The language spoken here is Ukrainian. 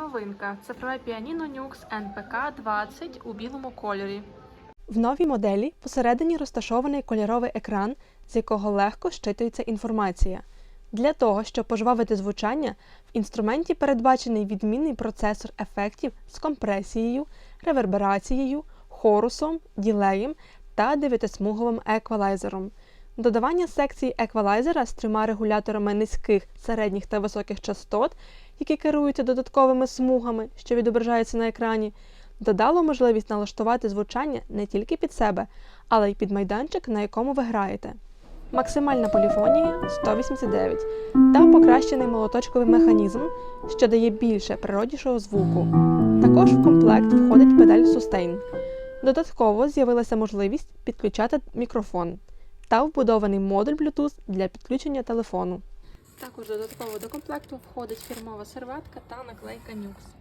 Новинка. Цифрове піаніно Nux NPK 20 у білому кольорі. В новій моделі посередині розташований кольоровий екран, з якого легко щитується інформація. Для того, щоб пожвавити звучання, в інструменті передбачений відмінний процесор ефектів з компресією, реверберацією, хорусом, ділеєм та дев'ятисмуговим еквалайзером. Додавання секції еквалайзера з трьома регуляторами низьких, середніх та високих частот, які керуються додатковими смугами, що відображаються на екрані, додало можливість налаштувати звучання не тільки під себе, але й під майданчик, на якому ви граєте. Максимальна поліфонія 189 та покращений молоточковий механізм, що дає більше природнішого звуку. Також в комплект входить педаль Sustain. Додатково з'явилася можливість підключати мікрофон та вбудований модуль Bluetooth для підключення телефону. Також додатково до комплекту входить фірмова серветка та наклейка Nux.